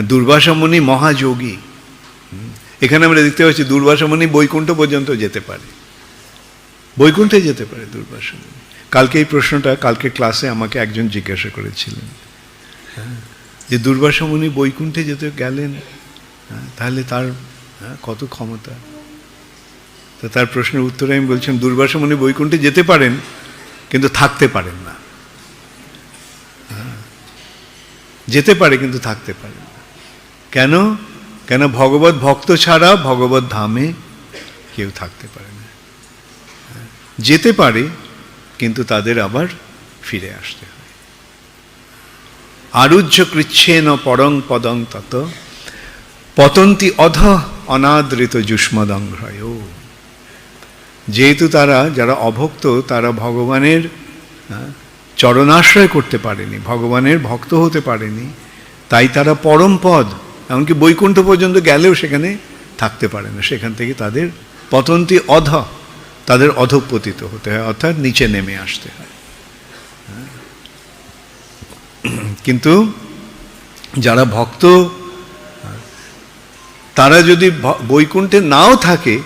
দুর্বাসামণি মহাযোগী। এখানে আমরা দেখতে পাচ্ছি দুর্বাসামণি বৈকুণ্ঠ পর্যন্ত যেতে পারে। বৈকুণ্ঠে যেতে পারে দুর্বাসামণি কালকে এই প্রশ্নটা কালকে ক্লাসে আমাকে একজন জিজ্ঞাসা করেছিলেন। হ্যাঁ, যে দুর্বাসামণি বৈকুণ্ঠে যেতে গেলেন হ্যাঁ, তাহলে তার হ্যাঁ, কত ক্ষমতা? তো তার প্রশ্নের উত্তরে আমি বলছিলাম দুর্বাসামণি বৈকুণ্ঠে যেতে পারেন কিন্তু থাকতে পারেন না। হ্যাঁ, যেতে পারে কিন্তু থাকতে পারে না। কেন? কেন ভগবত ভক্ত ছাড়া ভগবত ধামে কেউ থাকতে পারে না? যেতে পারে, কিন্তু তাদের আবার ফিরে আসতে হয়। আরুহ্য কৃচ্ছেন পরং পদং তত, পতন্তি অধ অনাদৃত যুষ্মদংঘ্রয় যেহেতু তারা, যারা অভক্ত, তারা ভগবানের চরণাশ্রয় করতে পারেনি, ভগবানের ভক্ত হতে পারেনি, তাই তারা পরম পদ এমনকি বৈকুণ্ঠ পর্যন্ত গেলেও সেখানে থাকতে পারে না সেখান থেকে তাদের পতন্তি অধ, তাদের অধপতিত হতে হয়, অর্থাৎ নিচে নেমে আসতে হ্যাঁ। কিন্তু যারা ভক্ত, তারা যদি বৈকুণ্ঠে নাও থাকে,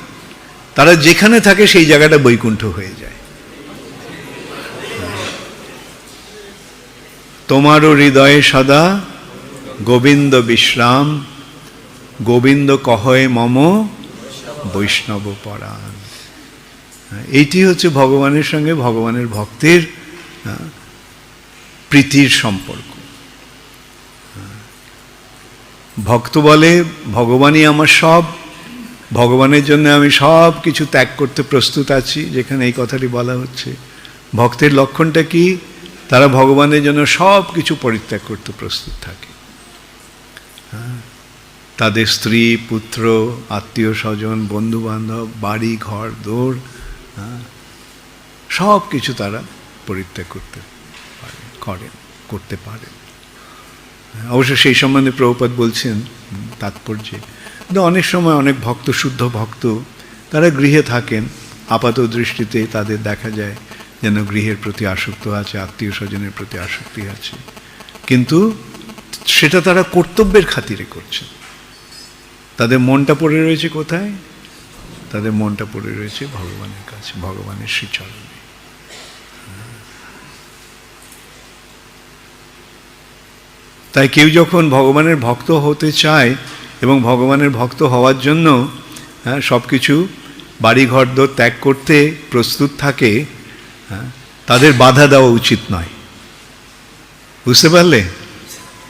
তারা যেখানে থাকে সেই জায়গাটা বৈকুণ্ঠ হয়ে যায় তোমারও হৃদয়ে সদা গোবিন্দ বিশ্রাম, গোবিন্দ কহয়ে মম, বৈষ্ণব পরাণ। এইটি হচ্ছে ভগবানের সঙ্গে ভগবানের ভক্তের প্রীতির সম্পর্ক। ভক্ত বলে, ভগবানই আমার সব, ভগবানের জন্য আমি সব কিছু ত্যাগ করতে প্রস্তুত আছি, যেখানে এই কথাটি বলা হচ্ছে। ভক্তের লক্ষণটা কি? তারা ভগবানের জন্য সব কিছু পরিত্যাগ করতে প্রস্তুত থাকে। তাদের স্ত্রী পুত্র আত্মীয় স্বজন বন্ধু বান্ধব বাড়ি ঘর দৌড় হ্যাঁ, সব কিছু তারা পরিত্যাগ করতে পারে করেন করতে পারে অবশ্য সেই সম্বন্ধে প্রভুপাত বলছেন তাৎপর্যে কিন্তু অনেক সময় অনেক ভক্ত শুদ্ধ ভক্ত তারা গৃহে থাকেন আপাত দৃষ্টিতে তাদের দেখা যায় যেন গৃহের প্রতি আসক্ত আছে আত্মীয় স্বজনের প্রতি আসক্তি আছে। কিন্তু সেটা তারা কর্তব্যের খাতিরে করছেন। তাদের মনটা পড়ে রয়েছে কোথায়? তাদের মনটা পড়ে রয়েছে ভগবানের কাছে ভগবানের শ্রীচরণে। তাই কেউ যখন ভগবানের ভক্ত হতে চায় এবং ভগবানের ভক্ত হওয়ার জন্য হ্যাঁ সব কিছু বাড়িঘর দর ত্যাগ করতে প্রস্তুত থাকে হ্যাঁ, তাদের বাধা দেওয়া উচিত নয়। বুঝতে পারলে?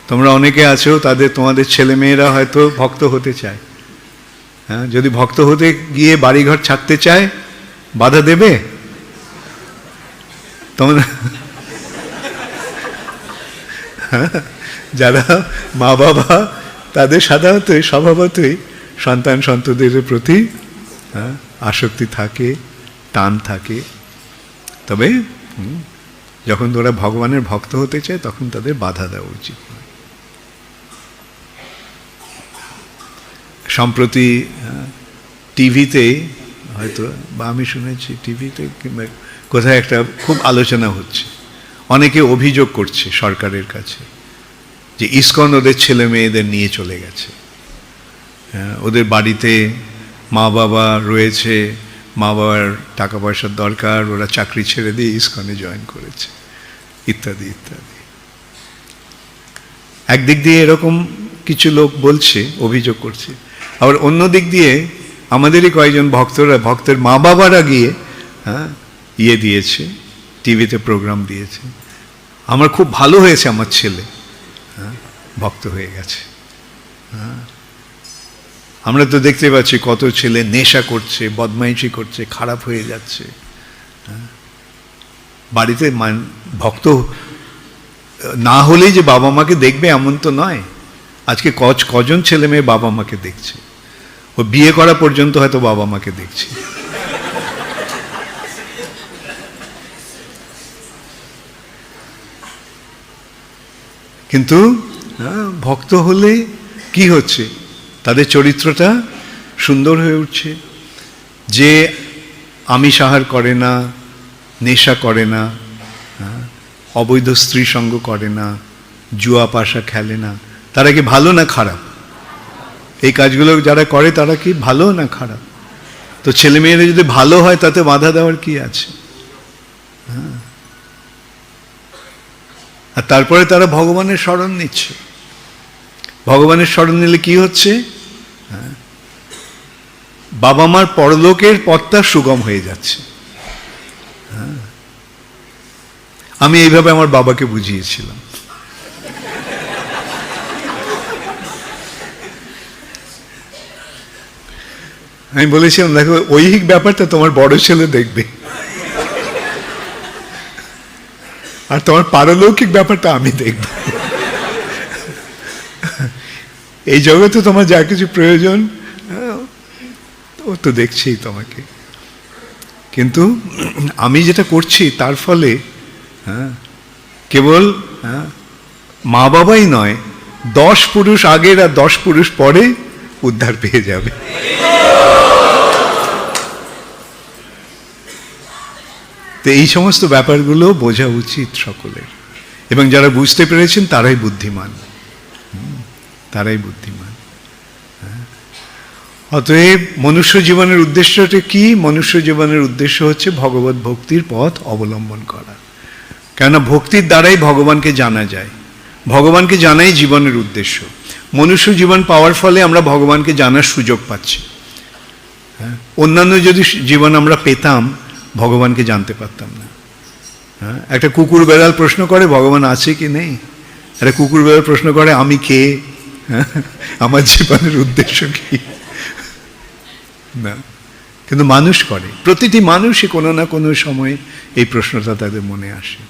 তোমরা অনেকে আছো তাদের তোমাদের ছেলে মেয়েরা হয়তো ভক্ত হতে চায়। হ্যাঁ যদি ভক্ত হতে গিয়ে বাড়িঘর ছাড়তে চায় বাধা দেবে? তোমরা যারা মা বাবা তাদের সাধারণত স্বভাবতই সন্তান সন্তদের প্রতি হ্যাঁ, আসক্তি থাকে টান থাকে। তবে যখন তোরা ভগবানের ভক্ত হতে চায় তখন তাদের বাধা দেওয়া উচিত নয়। সম্প্রতি টিভিতে হয়তো বা আমি শুনেছি টিভিতে কিংবা কোথায় একটা খুব আলোচনা হচ্ছে। অনেকে অভিযোগ করছে সরকারের কাছে যে ইসকন ওদের ছেলে মেয়েদের নিয়ে চলে গেছে। হ্যাঁ, ওদের বাড়িতে মা বাবা রয়েছে মা বাবার টাকা পয়সার দরকার ওরা চাকরি ছেড়ে দিয়ে ইস্কনে জয়েন করেছে ইত্যাদি ইত্যাদি। একদিক দিয়ে এরকম কিছু লোক বলছে অভিযোগ করছে। আবার অন্য দিক দিয়ে আমাদেরই কয়েকজন ভক্তরা, ভক্তের মা বাবারা গিয়ে হ্যাঁ ইয়ে দিয়েছে, টিভিতে প্রোগ্রাম দিয়েছে। আমার খুব ভালো হয়েছে আমার ছেলে হ্যাঁ ভক্ত হয়ে গেছে হ্যাঁ। আমরা তো দেখতে পাচ্ছি কত ছেলে নেশা করছে, বদমাইশি করছে, খারাপ হয়ে যাচ্ছে হ্যাঁ? বাড়িতে ভক্ত না হলেই যে বাবা মাকে দেখবে এমন তো নয়। আজকে কজ, কজন ছেলে মেয়ে বাবা মাকে দেখছে? ও বিয়ে করা পর্যন্ত হয়তো বাবা মাকে দেখছে। কিন্তু ভক্ত হলে কি হচ্ছে? তাদের চরিত্রটা সুন্দর হয়ে উঠছে। যে আমি সাহার করে না, নেশা করে না অবৈধ স্ত্রী সঙ্গ করে না, জুয়া পাশা খেলে না, তারা কি ভালো না খারাপ? এই কাজগুলো যারা করে তারা কি ভালো না খারাপ তো ছেলে মেয়েরা যদি ভালো হয় তাতে বাধা দেওয়ার কি আছে হ্যাঁ। আর তারপরে তারা ভগবানের স্মরণ নিচ্ছে ভগবানের স্মরণ নিলে কি হচ্ছে হ্যাঁ। বাবা মার পরলোকের পথটা সুগম হয়ে যাচ্ছে হ্যাঁ। আমি এইভাবে আমার বাবাকে বুঝিয়েছিলাম আমি বলেছিলাম দেখো ঐহিক ব্যাপারটা তোমার বড় ছেলে দেখবে। আর তোমার পারলৌকিক ব্যাপারটা আমি দেখব। এই জগতে তোমার যা কিছু প্রয়োজন ও তো দেখছেই তোমাকে। কিন্তু আমি যেটা করছি তার ফলে হ্যাঁ কেবল হ্যাঁ, মা বাবাই নয় দশ পুরুষ আগের আর দশ পুরুষ পরে উদ্ধার পেয়ে যাবে। তো এই সমস্ত ব্যাপারগুলো বোঝা উচিত সকলের। এবং যারা বুঝতে পেরেছেন, তারাই বুদ্ধিমান। তারাই বুদ্ধিমান। হ্যাঁ। অতএব মনুষ্য জীবনের উদ্দেশ্যটা কি? মনুষ্য জীবনের উদ্দেশ্য হচ্ছে ভগবত ভক্তির পথ অবলম্বন করা। কেননা ভক্তির দ্বারাই ভগবানকে জানা যায়। ভগবানকে জানাই জীবনের উদ্দেশ্য। মনুষ্য জীবন পাওয়ার ফলে আমরা ভগবানকে জানার সুযোগ পাচ্ছি। হ্যাঁ অন্যান্য যদি জীবন আমরা পেতাম ভগবানকে জানতে পারতাম না। হ্যাঁ? একটা কুকুর বেড়াল প্রশ্ন করে, ভগবান আছে কি নেই? একটা কুকুর বেড়াল প্রশ্ন করে, আমি কে? হ্যাঁ? আমার জীবনের উদ্দেশ্য কি? না। কিন্তু মানুষ করে। প্রতিটি মানুষই কোনো না কোনো সময়ে এই প্রশ্নটা তাদের মনে আসে।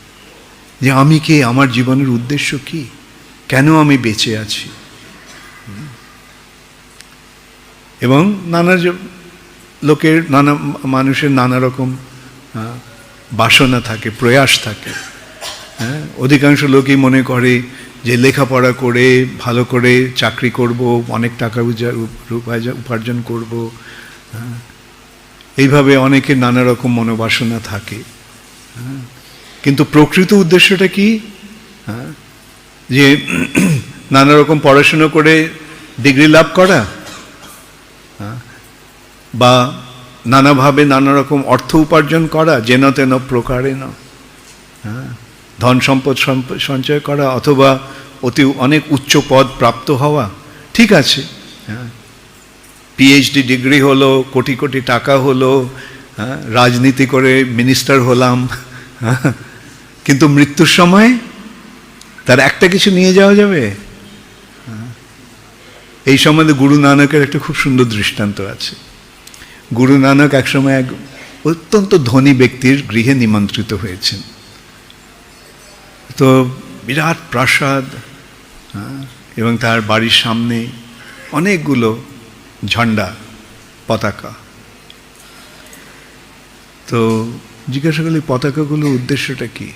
যে আমি কে? আমার জীবনের উদ্দেশ্য কি? কেন আমি বেঁচে আছি। এবং নানা লোকের, নানা মানুষের নানা রকম বাসনা থাকে প্রয়াস থাকে। হ্যাঁ? অধিকাংশ লোকই মনে করে যে লেখাপড়া করে ভালো করে চাকরি করব অনেক টাকা উপার্জন করব। হ্যাঁ, এইভাবে অনেকের নানা রকম মনোবাসনা থাকে। হ্যাঁ, কিন্তু প্রকৃত উদ্দেশ্যটা কি? হ্যাঁ, যে নানা রকম পড়াশুনো করে ডিগ্রি লাভ করা বা নানাভাবে নানা রকম অর্থ উপার্জন করা যেন তেন প্রকারে না। হ্যাঁ ধন সম্পদ সম্প- সঞ্চয় করা অথবা অতি অনেক উচ্চ পদ প্রাপ্ত হওয়া ঠিক আছে। হ্যাঁ পিএইচডি ডিগ্রি হলো কোটি কোটি টাকা হলো হ্যাঁ রাজনীতি করে মিনিস্টার হলাম হ্যাঁ, কিন্তু মৃত্যুর সময় তার একটা কিছু নিয়ে যাওয়া যাবে? হ্যাঁ। এই সম্বন্ধে গুরু নানকের একটা খুব সুন্দর দৃষ্টান্ত আছে। গুরু নানক একসময় এক অত্যন্ত ধনী ব্যক্তির গৃহে নিমন্ত্রিত হয়েছেন। তো বিরাট প্রাসাদ হ্যাঁ, এবং তার বাড়ির সামনে অনেকগুলো ঝান্ডা পতাকা। তো জিজ্ঞাসা করলি পতাকাগুলোর উদ্দেশ্যটা কি?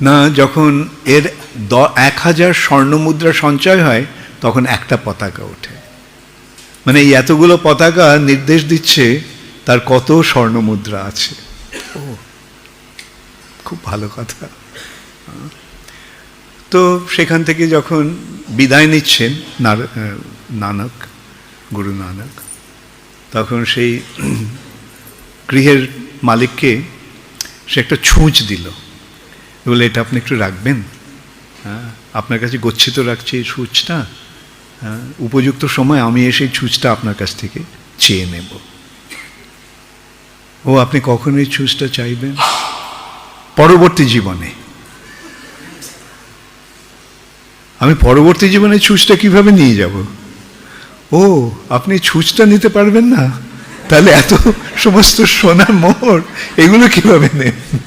না যখন এর দ এক হাজার স্বর্ণমুদ্রা সঞ্চয় হয় তখন একটা পতাকা ওঠে। মানে এই এতগুলো পতাকা নির্দেশ দিচ্ছে, তার কত স্বর্ণমুদ্রা আছে। ও, খুব ভালো কথা। তো সেখান থেকে যখন বিদায় নিচ্ছেন নানক, গুরু নানক, তখন সেই গৃহের মালিককে সে একটা ছুঁচ দিল। বলে, এটা আপনি একটু রাখবেন? হ্যাঁ আপনার কাছে গচ্ছিত রাখছি এই হ্যাঁ উপযুক্ত সময় আমি এসে ছুঁচটা আপনার কাছ থেকে চেয়ে নেব। ও, আপনি কখন এই ছুঁচটা চাইবেন? পরবর্তী জীবনে। আমি পরবর্তী জীবনে ছুঁচটা কীভাবে নিয়ে যাব? ও, আপনি ছুঁচটা নিতে পারবেন না? তাহলে এত সমস্ত সোনার মোহর, এগুলো কীভাবে নেন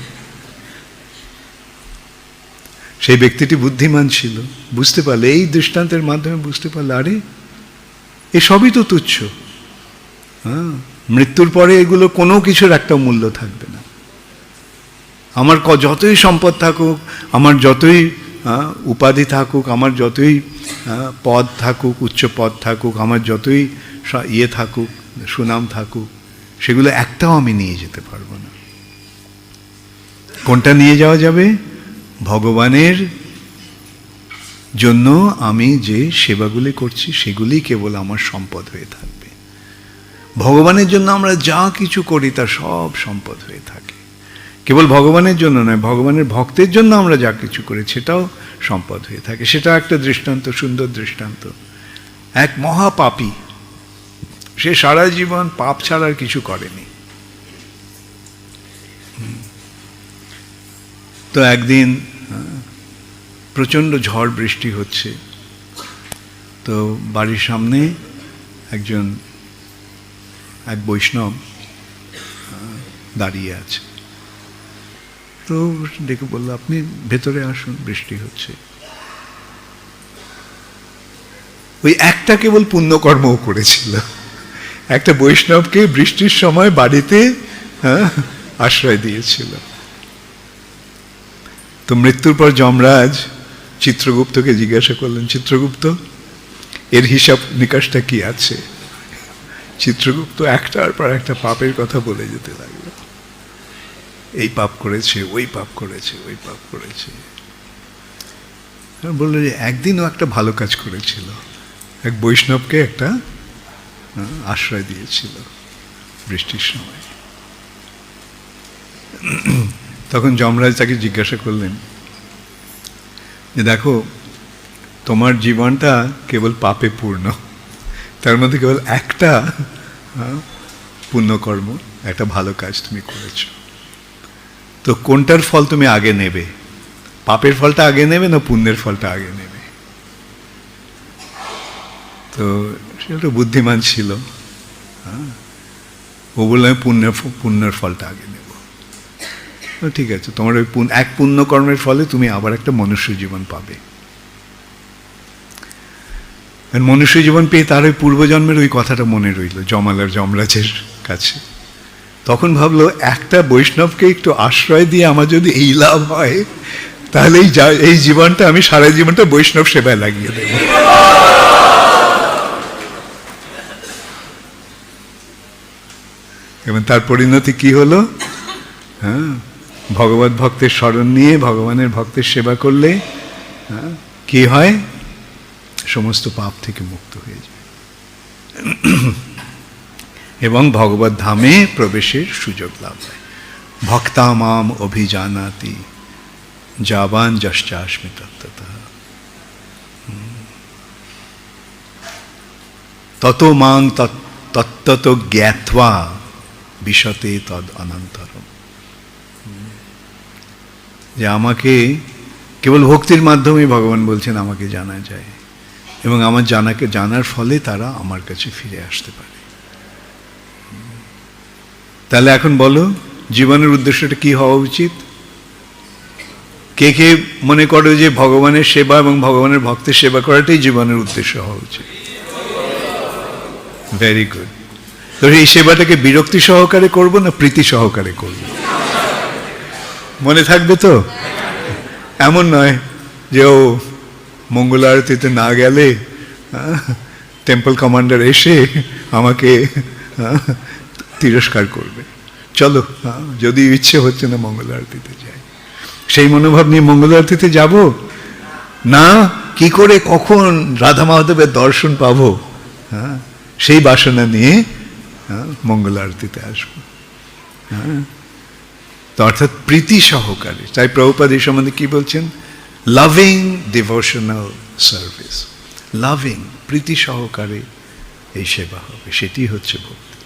সেই ব্যক্তিটি বুদ্ধিমান ছিল। বুঝতে পারলে, এই দৃষ্টান্তের মাধ্যমে বুঝতে পারলে, আরে এসবই তো তুচ্ছ। হ্যাঁ মৃত্যুর পরে এগুলো কোনো কিছুর একটা মূল্য থাকবে না। আমার ক- যতই সম্পদ থাকুক, আমার যতই উপাধি থাকুক, আমার যতই পদ থাকুক, উচ্চ পদ থাকুক, আমার যতই ইয়ে থাকুক, সুনাম থাকুক, সেগুলো একটাও আমি নিয়ে যেতে পারব না। কোনটা নিয়ে যাওয়া যাবে? ভগবানের জন্য আমি যে সেবাগুলি করছি, সেগুলি কেবল আমার সম্পদ হয়ে থাকবে। ভগবানের জন্য আমরা যা কিছু করি তা সব সম্পদ হয়ে থাকে। কেবল ভগবানের জন্য নয়, ভগবানের ভক্তের জন্য আমরা যা কিছু করি, সেটাও সম্পদ হয়ে থাকে। সেটা একটা দৃষ্টান্ত, সুন্দর দৃষ্টান্ত। এক মহাপাপী, সে সারা জীবন পাপ ছাড়া আর কিছু করেনি। তো একদিন প্রচণ্ড ঝড় বৃষ্টি হচ্ছে। তো বাড়ির সামনে একজন এক বৈষ্ণব দাঁড়িয়ে আছে। তো ডেকে বলল আপনি ভেতরে আসুন বৃষ্টি হচ্ছে। ওই একটা কেবল পুণ্যকর্মও করেছিল। একটা বৈষ্ণবকে বৃষ্টির সময় বাড়িতে হ্যাঁ, আশ্রয় দিয়েছিল। তো মৃত্যুর পর যমরাজ চিত্রগুপ্তকে জিজ্ঞাসা করলেন, চিত্রগুপ্ত, এর হিসাব নিকাশটা কি আছে? চিত্রগুপ্ত একটার পর একটা পাপের কথা বলে যেতে লাগল। এই পাপ করেছে, ওই পাপ করেছে, ওই পাপ করেছে। বলল যে একদিনও একটা ভালো কাজ করেছিল। এক বৈষ্ণবকে একটা আশ্রয় দিয়েছিল বৃষ্টির সময়। তখন যমরাজ তাকে জিজ্ঞাসা করলেন যে, দেখো, তোমার জীবনটা কেবল পাপে পূর্ণ। তার মধ্যে কেবল একটা পুণ্যকর্ম, একটা ভালো কাজ তুমি করেছ। তো কোনটার ফল তুমি আগে নেবে? পাপের ফলটা আগে নেবে না পুণ্যের ফলটা আগে নেবে? তো সেটা বুদ্ধিমান ছিল হ্যাঁ। ও বললাম পুণ্যের পুণ্যের ফলটা আগে নেব। ঠিক আছে, তোমার ওই এক পুণ্যকর্মের ফলে তুমি আবার একটা মনুষ্য জীবন পাবে। মনুষ্য জীবন পেয়ে তার ওই পূর্বজন্মের ওই কথাটা মনে রইল, জমাল আর যমরাজের কাছে। তখন ভাবলো, একটা বৈষ্ণবকে একটু আশ্রয় দিয়ে আমার যদি এই লাভ হয়, তাহলে এই এই জীবনটা আমি সারা জীবনটা বৈষ্ণব সেবায় লাগিয়ে দেব। এবং তার পরিণতি কি হলো? হ্যাঁ ভগবত ভক্তের স্মরণ নিয়ে, ভগবানের ভক্তের সেবা করলে কি হয়? সমস্ত পাপ থেকে মুক্ত হয়ে যায়। এবং ভগবত ধামে প্রবেশের সুযোগ লাভ হয়। ভক্তা মাম অভিজানাতি, যাবান যশ্চাস্মি তত্ত্বত। তত মাং তত্ত্বত জ্ঞাত্বা, বিশতে তদ অনন্তরম যে আমাকে কেবল ভক্তির মাধ্যমে ভগবান বলছেন আমাকে জানা যায়। এবং আমার জানাকে, জানার ফলে তারা আমার কাছে ফিরে আসতে পারে। তাহলে এখন বলো, জীবনের উদ্দেশ্যটা কি হওয়া উচিত? কে কে মনে করো যে ভগবানের সেবা এবং ভগবানের ভক্তের সেবা করাটাই জীবনের উদ্দেশ্য হওয়া উচিত? ভেরি গুড তো এই সেবাটাকে বিরক্তি সহকারে করব না প্রীতি সহকারে করব? মনে থাকবে তো? এমন নয় যে ও মঙ্গল আরতিতে না গেলে টেম্পল কমান্ডার এসে আমাকে তিরস্কার করবে। চলো যদি ইচ্ছে হচ্ছে না মঙ্গল আরতিতে যাই। সেই মনোভাব নিয়ে মঙ্গল আরতিতে যাব? না, কি করে কখন রাধা মাধবের দর্শন পাব? হ্যাঁ সেই বাসনা নিয়ে মঙ্গল আরতিতে আসব। হ্যাঁ তো অর্থাৎ প্রীতি সহকারে। তাই প্রভুপাদ এই সম্বন্ধে কি বলছেন? লাভিং ডিভোশনাল সার্ভিস লাভিং প্রীতি সহকারে এই সেবা হবে। সেটি হচ্ছে ভক্তি।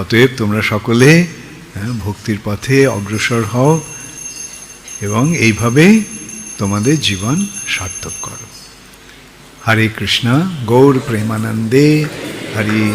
অতএব তোমরা সকলে হ্যাঁ, ভক্তির পথে অগ্রসর হও এবং এইভাবেই তোমাদের জীবন সার্থক করো। হরে কৃষ্ণ গৌর প্রেমানন্দে হরি।